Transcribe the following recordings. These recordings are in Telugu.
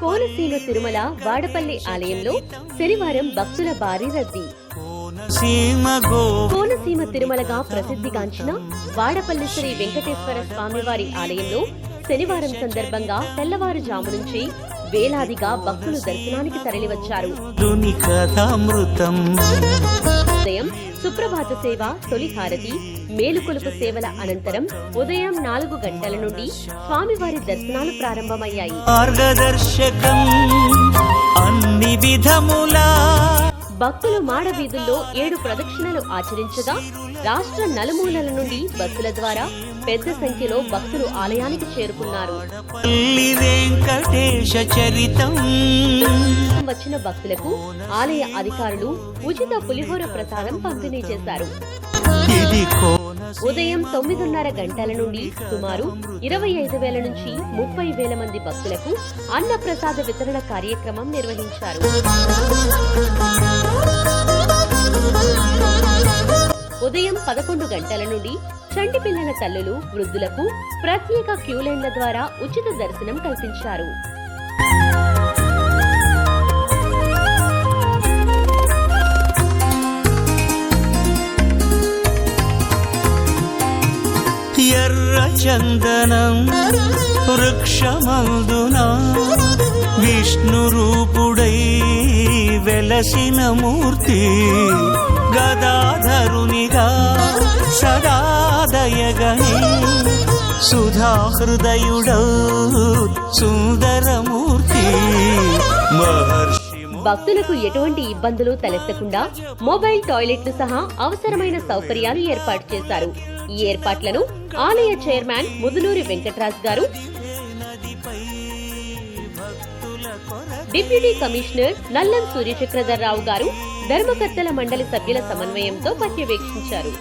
కోనసీమ తిరుమల వాడపల్లి ఆలయంలో శనివారం భక్తుల భారీ రద్దీ. కోనసీమ తిరుమలగా ప్రసిద్ధిగాంచిన వాడపల్లి శ్రీ వెంకటేశ్వర స్వామివారి ఆలయంలో శనివారం సందర్భంగా తెల్లవారుజాము నుంచి వేలాదిగా భక్తులు దర్శనానికి తరలివచ్చారు. ఉదయం సుప్రభాత సేవ తొలి హారతి మేలుకొలుపు సేవల అనంతరం ఉదయం నాలుగు గంటల నుండి స్వామివారి దర్శనాలు ప్రారంభమయ్యాయి. మార్గదర్శకం అన్ని విధములా భక్తులు మాడ వీధుల్లో ఏడు ప్రదక్షిణలు ఆచరించగా రాష్ట్ర నలుమూలల నుండి బస్సుల ద్వారా పెద్ద సంఖ్యలో భక్తులు ఆలయానికి చేరుకున్నారు. వచ్చిన భక్తులకు ఆలయ అధికారులు ఉచిత పులిహోర ప్రసాదం పంపిణీ చేశారు. ఉదయం తొమ్మిదిన్నర గంటల నుండి సుమారు ఇరవై ఐదు వేల నుంచి ముప్పై వేల మంది భక్తులకు అన్నప్రసాద వితరణ కార్యక్రమం నిర్వహించారు. ఉదయం పదకొండు గంటల నుండి చంటి పిల్లల తల్లులు వృద్ధులకు ప్రత్యేక క్యూలైన్ల ద్వారా ఉచిత దర్శనం కల్పించారు. చందనం వృక్షమందున విష్ణు రూపుడై వెలసిన మూర్తి గదాధరునిగా సదాదయగని సుధాహృదయుడౌ సుందరమూర్తి మహర్షి భక్తులకు ఎటువంటి ఇబ్బందులు తలెత్తకుండా మొబైల్ టాయిలెట్లు సహా అవసరమైన సౌకర్యాలు ఏర్పాటు చేశారు. ఈ ఏర్పాట్లను ఆలయ చైర్మన్ ముదునూరి వెంకటరాజ్ గారు డిప్యూటీ కమిషనర్ నల్లం సూర్యచక్రధర్రావు గారు ధర్మకర్తల మండలి సభ్యుల సమన్వయంతో పర్యవేక్షించారు.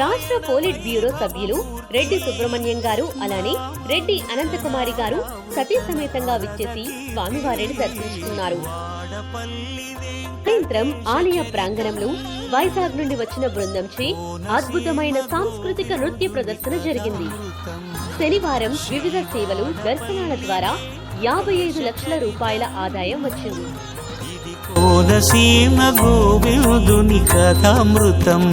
రాష్ట్ర పోలిట్ బ్యూరో సభ్యులు రెడ్డి సుబ్రహ్మణ్యం గారు అలానే రెడ్డి అనంతకుమారి గారు సతీ సమేతంగా విచ్చేసి స్వామివారిని దర్శించుకున్నారు. సాయంత్రం ఆలయ ప్రాంగణంలో వైజాగ్ నుండి వచ్చిన బృందంచే అద్భుతమైన సాంస్కృతిక నృత్య ప్రదర్శన జరిగింది. శనివారం వివిధ సేవలు దర్శనాల ద్వారా యాభై ఐదు లక్షల రూపాయల ఆదాయం వచ్చింది. కోనసీమ గోవిందుని కథామృతం.